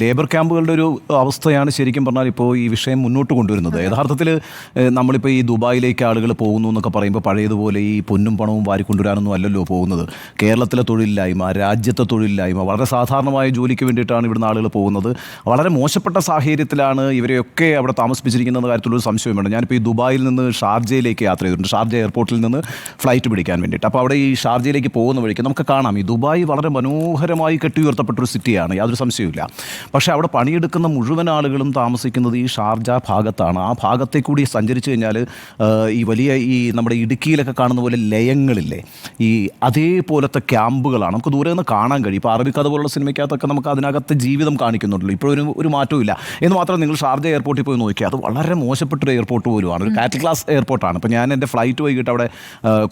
Labour ക്യാമ്പുകളുടെ ഒരു അവസ്ഥയാണ് ശരിക്കും പറഞ്ഞാൽ ഇപ്പോൾ ഈ വിഷയം മുന്നോട്ട് കൊണ്ടുവരുന്നത്. യഥാർത്ഥത്തിൽ നമ്മളിപ്പോൾ ഈ ദുബായിലേക്ക് ആളുകൾ പോകുന്നു എന്നൊക്കെ പറയുമ്പോൾ പഴയതുപോലെ ഈ പൊന്നും പണവും വാരിക്കൊണ്ടുവരാനൊന്നും അല്ലല്ലോ പോകുന്നത്. കേരളത്തിലെ തൊഴിലില്ലായ്മ രാജ്യത്തെ തൊഴിലില്ലായ്മ വളരെ സാധാരണമായ ജോലിക്ക് വേണ്ടിയിട്ടാണ് ഇവിടുന്ന് ആളുകൾ പോകുന്നത്. വളരെ മോശപ്പെട്ട സാഹചര്യത്തിലാണ് ഇവരെയൊക്കെ അവിടെ താമസിപ്പിച്ചിരിക്കുന്ന കാര്യത്തിലൊരു സംശയം വേണം ഞാനിപ്പോൾ ഈ ദുബായിൽ നിന്ന് ഷാർജയിലേക്ക് യാത്ര ചെയ്തിട്ടുണ്ട്. ഷാർജ എയർപോർട്ടിൽ നിന്ന് ഫ്ലൈറ്റ് പിടിക്കാൻ വേണ്ടിയിട്ട്. അപ്പോൾ അവിടെ ഈ ഷാർജയിലേക്ക് പോകുന്ന വഴിക്ക് നമുക്ക് കാണാം. ഈ ദുബായ് വളരെ മനോഹരമായി കെട്ടിയുയർത്തപ്പെട്ടൊരു സിറ്റിയാണ്. യാതൊരു സംശയവുമില്ല. പക്ഷേ അവിടെ പണിയെടുക്കുന്ന മുഴുവൻ ആളുകളും താമസിക്കുന്നത് ഈ ഷാർജ ഭാഗത്താണ്. ആ ഭാഗത്തെ കൂടി സഞ്ചരിച്ചു കഴിഞ്ഞാൽ ഈ വലിയ ഈ നമ്മുടെ ഇടുക്കിയിലൊക്കെ കാണുന്ന പോലെ ലയങ്ങളില്ലേ ഈ അതേപോലത്തെ ക്യാമ്പുകളാണ്. നമുക്ക് ദൂരെ നിന്ന് കാണാൻ കഴിയും. ഇപ്പോൾ അറബിക്കഥ പോലുള്ള സിനിമയ്ക്കകത്തൊക്കെ നമുക്ക് അതിനകത്തെ ജീവിതം കാണിക്കുന്നുണ്ടല്ലോ. ഇപ്പോഴൊരു ഒരു മാറ്റവും ഇല്ല എന്ന് മാത്രം നിങ്ങൾ ഷാർജ എയർപോർട്ടിൽ പോയി നോക്കിയാൽ അത് വളരെ മോശപ്പെട്ടൊരു എയർപോർട്ട് പോലുമാണ്. ഒരു കാറ്റ് ക്ലാസ് എയർപോർട്ടാണ്. ഇപ്പോൾ ഞാൻ എന്റെ ഫ്ലൈറ്റ് വൈകിട്ട് അവിടെ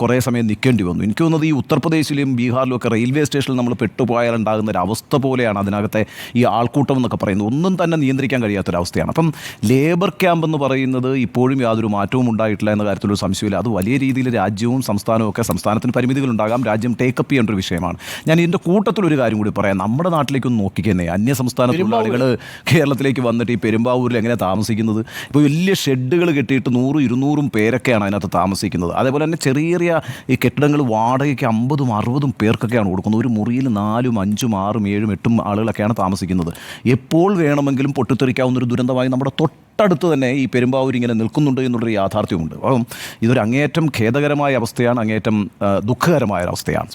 കുറേ സമയം നിൽക്കേണ്ടി വന്നു. എനിക്ക് തോന്നുന്നത് ഈ ഉത്തർപ്രദേശിലും ബീഹാറിലും ഒക്കെ റെയിൽവേ സ്റ്റേഷനിൽ നമ്മൾ പെട്ടുപോയാലുണ്ടാകുന്ന ഒരു അവസ്ഥ പോലെയാണ് അതിനകത്തെ ഈ ആൾക്കൂട്ടം എന്നൊക്കെ പറയുന്നത് ഒന്നും തന്നെ നിയന്ത്രിക്കാൻ കഴിയാത്തൊരവസ്ഥയാണ്. അപ്പം ലേബർ ക്യാമ്പ് എന്ന് പറയുന്നത് ഇപ്പോഴും യാതൊരു മാറ്റവും ഉണ്ടായിട്ടില്ല എന്ന കാര്യത്തിലൊരു സംശയമില്ല അത് വലിയ രീതിയിൽ രാജ്യവും സംസ്ഥാനവും ഒക്കെ സംസ്ഥാനത്തിന് പരിമിതികളുണ്ടാകാം രാജ്യം ടേക്കപ്പ് ചെയ്യേണ്ട ഒരു വിഷയമാണ്. ഞാൻ ഇതിന്റെ കൂട്ടത്തിലൊരു കാര്യം കൂടി പറയാം. നമ്മുടെ നാട്ടിലേക്കൊന്ന് നോക്കിക്കുന്നേ. അന്യ സംസ്ഥാന തൊഴിലാളികൾ കേരളത്തിലേക്ക് വന്നിട്ട് ഈ പെരുമ്പാവൂരിൽ എങ്ങനെ താമസിക്കുന്നത്? ഇപ്പോൾ വലിയ ഷെഡുകൾ കെട്ടിയിട്ട് നൂറും ഇരുന്നൂറും പേരൊക്കെയാണ് അതിനകത്ത് താമസിക്കുന്നത്. അതേപോലെ തന്നെ ചെറിയ ചെറിയ ഈ കെട്ടിടങ്ങൾ വാടകയ്ക്ക് അമ്പതും അറുപതും പേർക്കൊക്കെയാണ് കൊടുക്കുന്നത്. ഒരു മുറിയിൽ നാലും അഞ്ചും ആറും ഏഴും എട്ടും ആളുകളൊക്കെയാണ് താമസിക്കുന്നത്. എപ്പോൾ വേണമെങ്കിലും പൊട്ടിത്തെറിക്കാവുന്ന ഒരു ദുരന്തമായി നമ്മുടെ തൊട്ടടുത്ത് തന്നെ ഈ പെരുമ്പാവൂർ ഇങ്ങനെ നിൽക്കുന്നുണ്ട് എന്നുള്ളൊരു യാഥാർത്ഥ്യമുണ്ട്. അപ്പം ഇതൊരു അങ്ങേയറ്റം ഖേദകരമായ അവസ്ഥയാണ് അങ്ങേയറ്റം ദുഃഖകരമായ അവസ്ഥയാണ്.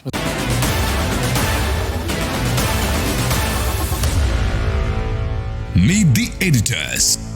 Meet the editors.